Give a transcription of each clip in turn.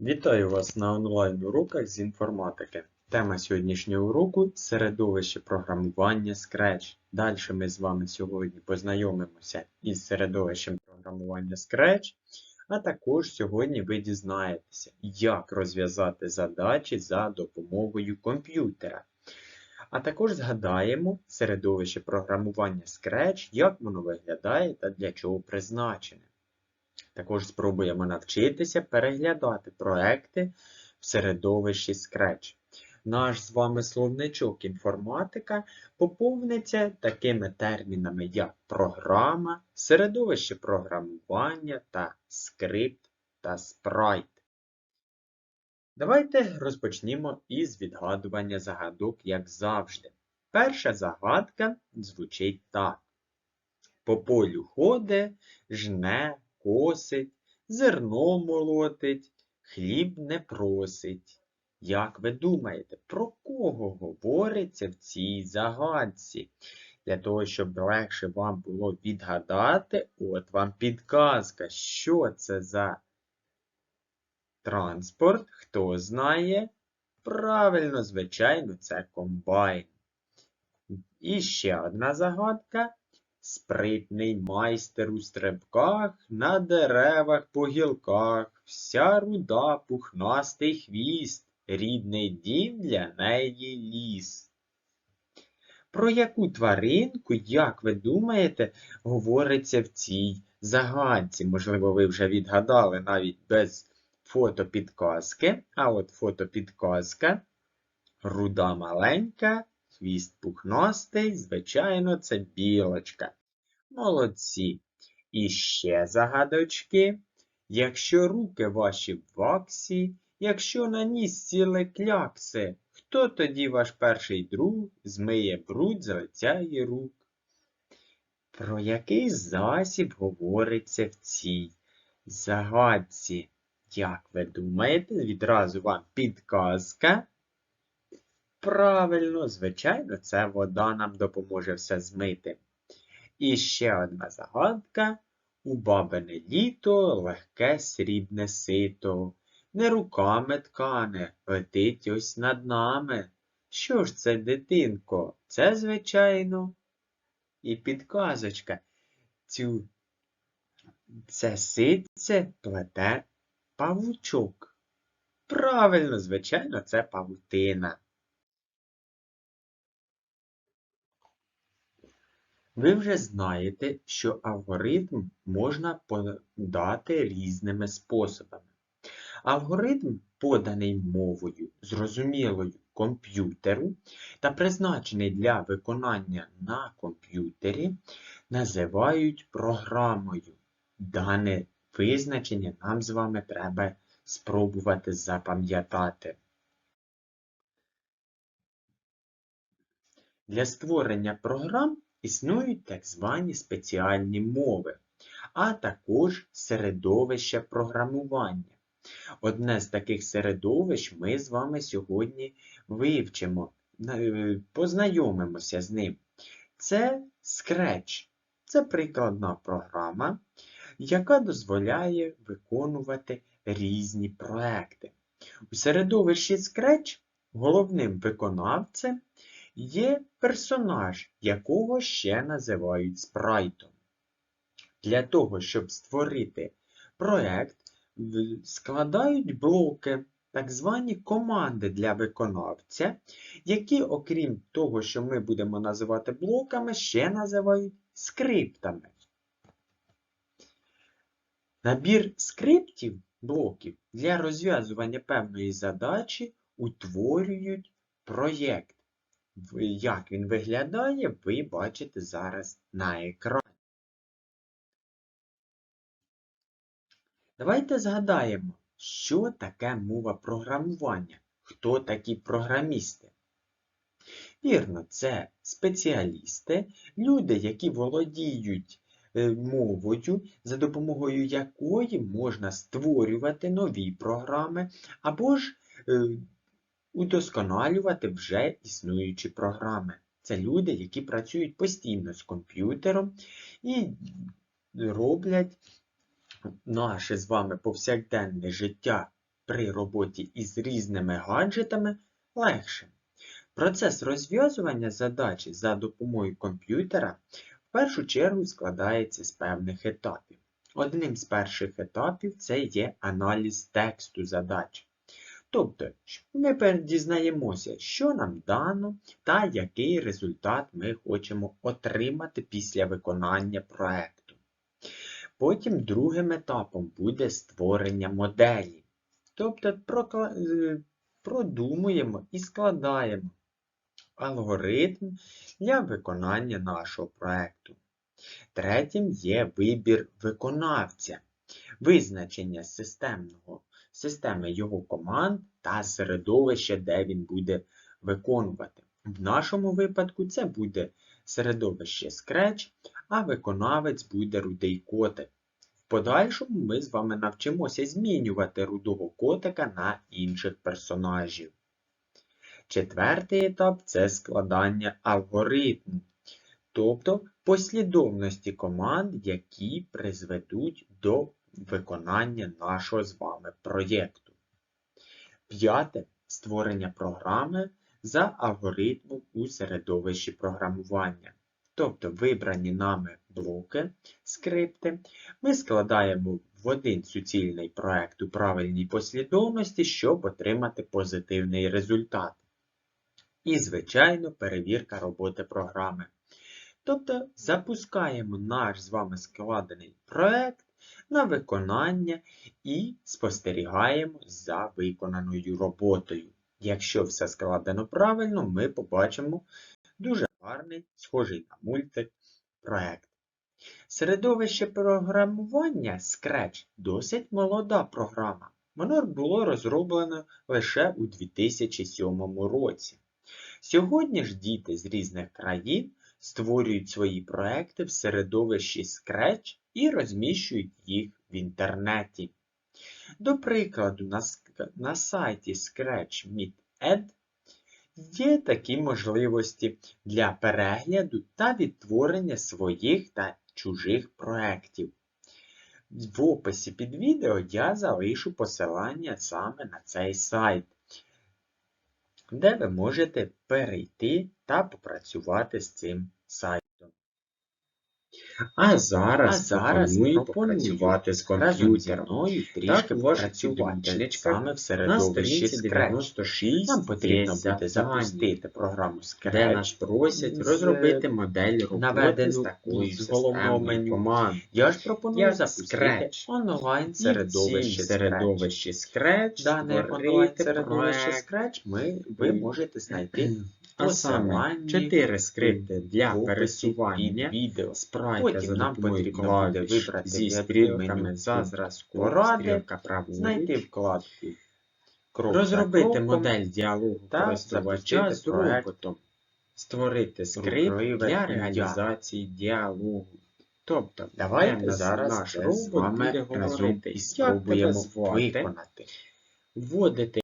Вітаю вас на онлайн-уроках з інформатики. Тема сьогоднішнього уроку середовище програмування Scratch. Далі ми з вами сьогодні познайомимося із середовищем програмування Scratch, а також сьогодні ви дізнаєтеся, як розв'язати задачі за допомогою комп'ютера. А також згадаємо середовище програмування Scratch, як воно виглядає та для чого призначене. Також спробуємо навчитися переглядати проекти в середовищі Scratch. Наш з вами словничок інформатика поповниться такими термінами, як програма, середовище програмування та скрипт та спрайт. Давайте розпочнімо із відгадування загадок, як завжди. Перша загадка звучить так. По полю ходе, жне, косить, зерно молотить, хліб не просить. Як ви думаєте, про кого говориться в цій загадці? Для того, щоб легше вам було відгадати, от вам підказка, що це за транспорт, хто знає? Правильно, звичайно, це комбайн. І ще одна загадка. Спритний майстер у стрибках, на деревах по гілках, вся руда пухнастий хвіст, рідний дім для неї ліс. Про яку тваринку, як ви думаєте, говориться в цій загадці? Можливо, ви вже відгадали навіть без фотопідказки, а от фотопідказка. Руда маленька, хвіст пухнастий, звичайно, це білочка. Молодці. І ще загадочки. Якщо руки ваші в ваксі, якщо на ніс сіли клякси, хто тоді ваш перший друг змиє бруд з лиця і рук? Про який засіб говориться в цій загадці? Як ви думаєте, відразу вам підказка? Правильно, звичайно, це вода нам допоможе все змити. І ще одна загадка. У бабине літо легке срібне сито. Не руками ткане, летить ось над нами. Що ж це, дитинко? Це, звичайно. І підказочка. Цю це ситце плете павучок. Правильно, звичайно, це павутина. Ви вже знаєте, що алгоритм можна подати різними способами. Алгоритм, поданий мовою, зрозумілою комп'ютеру та призначений для виконання на комп'ютері, називають програмою. Дане визначення нам з вами треба спробувати запам'ятати. Для створення програм Існують так звані спеціальні мови, а також середовище програмування. Одне з таких середовищ ми з вами сьогодні вивчимо, е, познайомимося з ним. Це Scratch. Це прикладна програма, яка дозволяє виконувати різні проекти. У середовищі Scratch головним виконавцем Є персонаж, якого ще називають спрайтом. Для того, щоб створити проект, складають блоки, так звані команди для виконавця, які, окрім того, що ми будемо називати блоками, ще називають скриптами. Набір скриптів блоків для розв'язування певної задачі утворюють проєкт. Як він виглядає, ви бачите зараз на екрані. Давайте згадаємо, що таке мова програмування, хто такі програмісти. Вірно, це спеціалісти, люди, які володіють е, мовою, за допомогою якої можна створювати нові програми, або ж е, удосконалювати вже існуючі програми. Це люди, які працюють постійно з комп'ютером і роблять наше з вами повсякденне життя при роботі із різними гаджетами легшим. Процес розв'язування задачі за допомогою комп'ютера в першу чергу складається з певних етапів. Одним з перших етапів це є аналіз тексту задачі. Тобто, ми дізнаємося, що нам дано та який результат ми хочемо отримати після виконання проекту. Потім другим етапом буде створення моделі. Тобто продумуємо і складаємо алгоритм для виконання нашого проекту. Третім є вибір виконавця, визначення системного, системи його команд та середовища, де він буде виконувати. В нашому випадку це буде середовище Scratch, а виконавець буде рудий котик. В подальшому ми з вами навчимося змінювати рудого котика на інших персонажів. Четвертий етап це складання алгоритму, тобто послідовності команд, які призведуть до виконання нашого з вами проєкту. П'яте створення програми за алгоритмом у середовищі програмування. Тобто вибрані нами блоки, скрипти, ми складаємо в один суцільний проект у правильній послідовності, щоб отримати позитивний результат. І, звичайно, перевірка роботи програми. Тобто запускаємо наш з вами складений проект на виконання і спостерігаємо за виконаною роботою. Якщо все складено правильно, ми побачимо дуже гарний, схожий на мультик проект. Середовище програмування Scratch досить молода програма. Воно було розроблено лише у 2007 році. Сьогодні ж діти з різних країн створюють свої проекти в середовищі Scratch і розміщують їх в інтернеті. До прикладу, на, на сайті Scratch.me.ed є такі можливості для перегляду та відтворення своїх та чужих проєктів. В описі під відео я залишу посилання саме на цей сайт де ви можете перейти та попрацювати з цим сайтом. А зараз, а зараз пропоную попрацювати з комп'ютером. трішки попрацювати саме в середовищі Scratch. Нам потрібно буде запустити програму Scratch, де нас просять розробити модель роботи з такою з головного меню. Я ж пропоную запустити онлайн середовище середовище Scratch. Дане онлайн середовище Scratch ми, ви можете знайти а саме 4 скрипти для пересування. відео. Спрайта за потрібно буде зі стрілками за зразку стрілка праворуч, знайти вкладку розробити модель діалогу користувача з проектом, створити скрипт для реалізації діалогу. Тобто, давайте зараз наш робот разом і спробуємо виконати. Вводити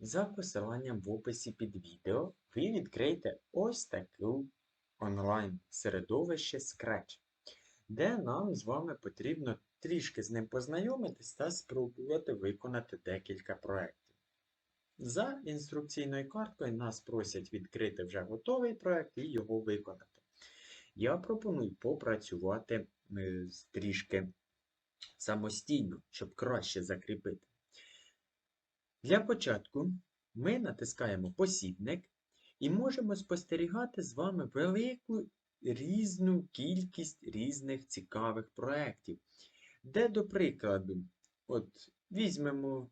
За посиланням в описі під відео ви відкриєте ось таке онлайн-середовище Scratch, де нам з вами потрібно трішки з ним познайомитись та спробувати виконати декілька проєктів. За інструкційною карткою нас просять відкрити вже готовий проєкт і його виконати. Я пропоную попрацювати е, трішки самостійно, щоб краще закріпити. Для початку ми натискаємо посібник і можемо спостерігати з вами велику різну кількість різних цікавих проєктів. Де, до прикладу, от візьмемо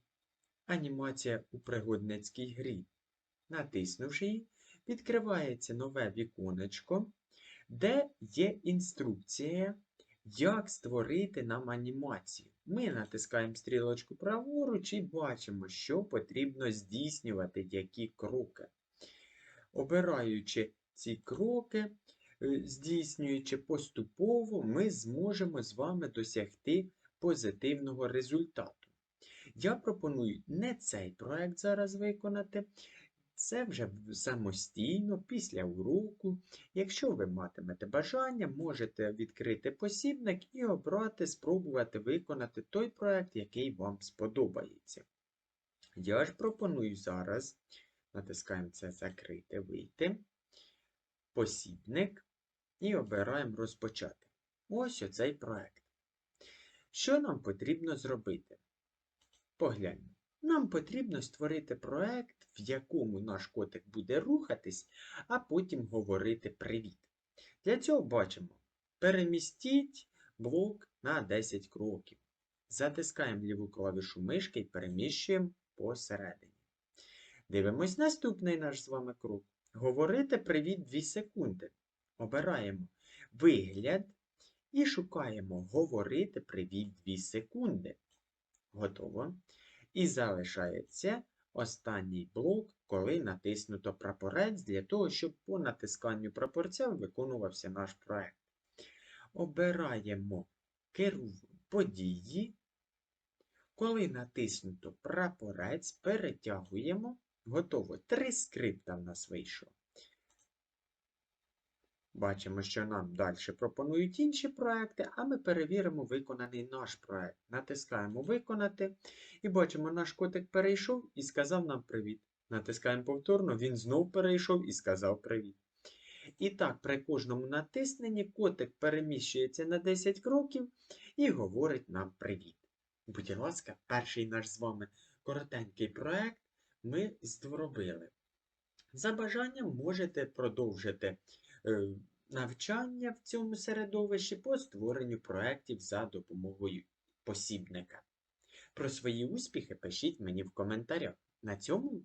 анімація у пригодницькій грі. Натиснувши її, відкривається нове віконечко, де є інструкція як створити нам анімацію? Ми натискаємо стрілочку праворуч і бачимо, що потрібно здійснювати які кроки. обираючи ці кроки, е, здійснюючи поступово, ми зможемо з вами досягти позитивного результату. Я пропоную не цей проект зараз виконати. Це вже самостійно, після уроку. Якщо ви матимете бажання, можете відкрити посібник і обрати, спробувати виконати той проект, який вам сподобається. Я ж пропоную зараз, натискаємо це закрити, вийти, посібник і обираємо розпочати. Ось оцей проект. Що нам потрібно зробити? Погляньмо. Нам потрібно створити проект, в якому наш котик буде рухатись, а потім говорити привіт. Для цього бачимо: перемістіть блок на 10 кроків. Затискаємо ліву клавішу мишки і переміщуємо посередині. Дивимось наступний наш з вами крок. Говорити привіт 2 секунди. Обираємо вигляд і шукаємо говорити привіт 2 секунди. Готово. І залишається останній блок, коли натиснуто прапорець, для того, щоб по натисканню прапорця виконувався наш проект. Обираємо керу події. Коли натиснуто прапорець, перетягуємо. Готово. Три скрипта в нас вийшло. Бачимо, що нам далі пропонують інші проекти, а ми перевіримо виконаний наш проект. Натискаємо Виконати і бачимо, наш котик перейшов і сказав нам привіт. Натискаємо повторно, він знов перейшов і сказав привіт. І так, при кожному натисненні котик переміщується на 10 кроків і говорить нам привіт. Будь ласка, перший наш з вами коротенький проект ми зробили. За бажанням можете продовжити навчання в цьому середовищі по створенню проєктів за допомогою посібника. Про свої успіхи пишіть мені в коментарях. На цьому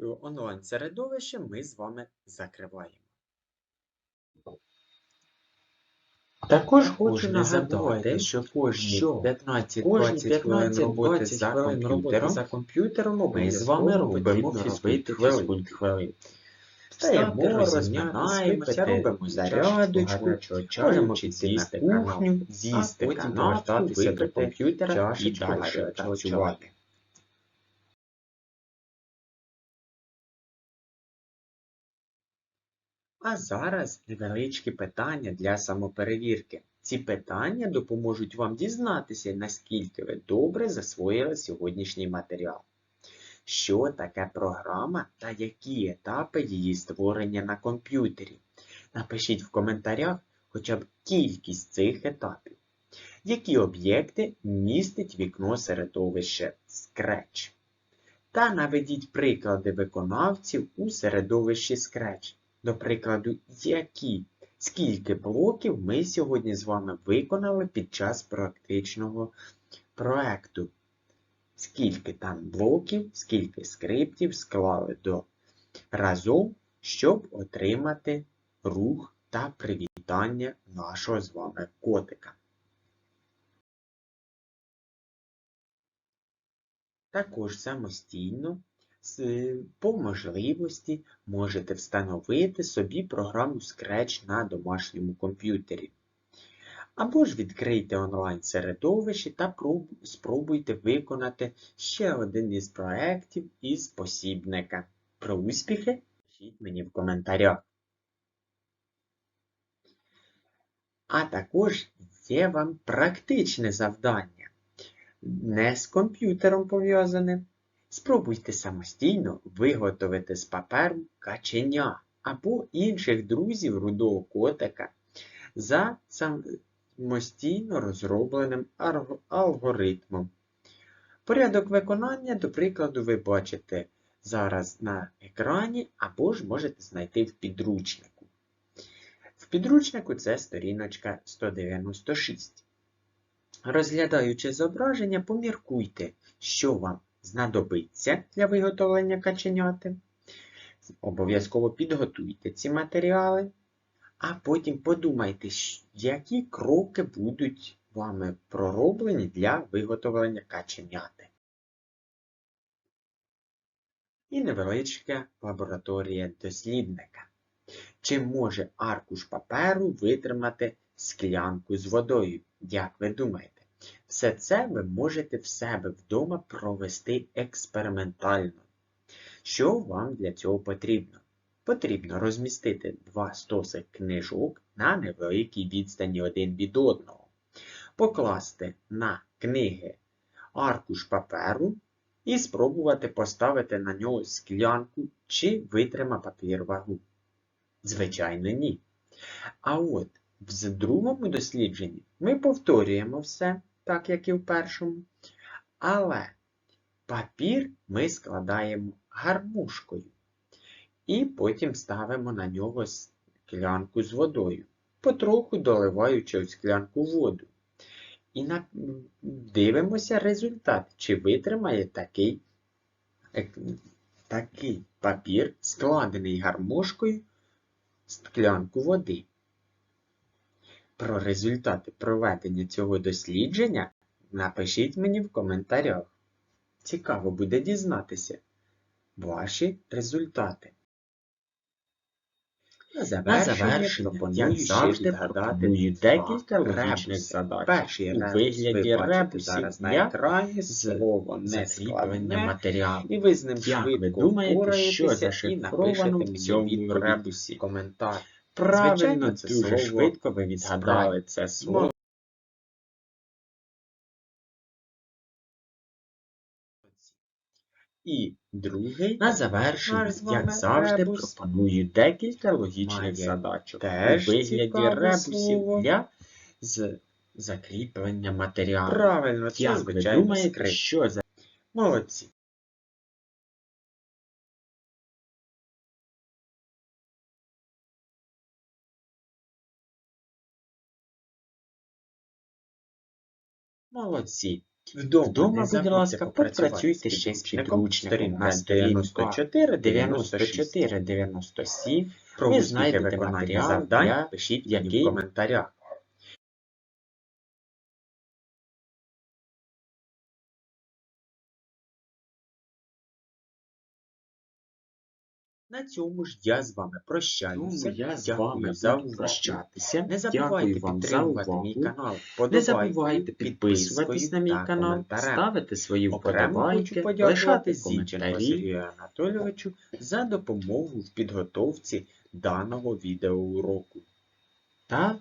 е, онлайн-середовище ми з вами закриваємо. Також хочу нагадати, що кожні що 15-20 хвилин роботи за комп'ютером за комп'ютером ми з вами робимо фізкульт хвилин. Хвилин. Розминаємося, робимо зарядочку, можемо на кухню, з'їсти потім повертатися до випити комп'ютера і далі працювати. А зараз невеличкі питання для самоперевірки. Ці питання допоможуть вам дізнатися, наскільки ви добре засвоїли сьогоднішній матеріал. Що таке програма та які етапи її створення на комп'ютері? Напишіть в коментарях хоча б кількість цих етапів. Які об'єкти містить вікно середовище Scratch? Та наведіть приклади виконавців у середовищі Scratch. До прикладу, які, скільки блоків ми сьогодні з вами виконали під час практичного проекту. Скільки там блоків, скільки скриптів склали до разом, щоб отримати рух та привітання нашого з вами котика. Також самостійно по можливості можете встановити собі програму Scratch на домашньому комп'ютері. Або ж відкрийте онлайн-середовище та спробуйте виконати ще один із проєктів із посібника. Про успіхи пишіть мені в коментарях. А також є вам практичне завдання. Не з комп'ютером пов'язане. Спробуйте самостійно виготовити з паперу каченя або інших друзів рудого котика за самостійно розробленим алгоритмом. Порядок виконання, до прикладу, ви бачите зараз на екрані або ж можете знайти в підручнику. В підручнику це сторіночка 196. Розглядаючи зображення, поміркуйте, що вам знадобиться для виготовлення каченяти. Обов'язково підготуйте ці матеріали, а потім подумайте, які кроки будуть вами пророблені для виготовлення каченяти. і невеличка лабораторія дослідника. Чи може аркуш паперу витримати склянку з водою? Як ви думаєте? Все це ви можете в себе вдома провести експериментально. Що вам для цього потрібно? Потрібно розмістити два стоси книжок на невеликій відстані один від одного, покласти на книги аркуш паперу і спробувати поставити на нього склянку чи витрима папір вагу. Звичайно, ні. А от в другому дослідженні ми повторюємо все, так як і в першому, але папір ми складаємо гармошкою і потім ставимо на нього склянку з водою, потроху доливаючи в склянку воду. І дивимося результат, чи витримає такий, такий папір, складений гармошкою, склянку води. Про результати проведення цього дослідження напишіть мені в коментарях. Цікаво буде дізнатися ваші результати. На завершення, пропоную завжди, пропоную декілька задач. Перший У вигляді зараз на я екрані слово закріплення матеріалу. і ви з ним ви швидко думаєте, що зашифровано в цьому репсі. коментар. Правильно, Звичайно, це дуже швидко ви відгадали це слово. І другий На завершення, як завжди, ребус пропоную декілька має логічних задачок теж у вигляді ребусів слово. для з закріплення матеріалу. правильно, це Як звичайно думаєте, скрипка. що за Молодці. Молодці. Вдома, будь ласка, попрацюйте ще з підручником. На На сторінках 94, 96. 94, 97. Ви знайдете матеріал для який- в коментарях. На цьому ж я з вами прощаюся. Я з вами за увагу. прощатися. Не забувайте Дякую вам підтримувати увагу. мій канал. Не забувайте підписуватись на мій канал, ставити свої вподобайки, лишати коментарі. Сергію Анатолійовичу за допомогу в підготовці даного відеоуроку. та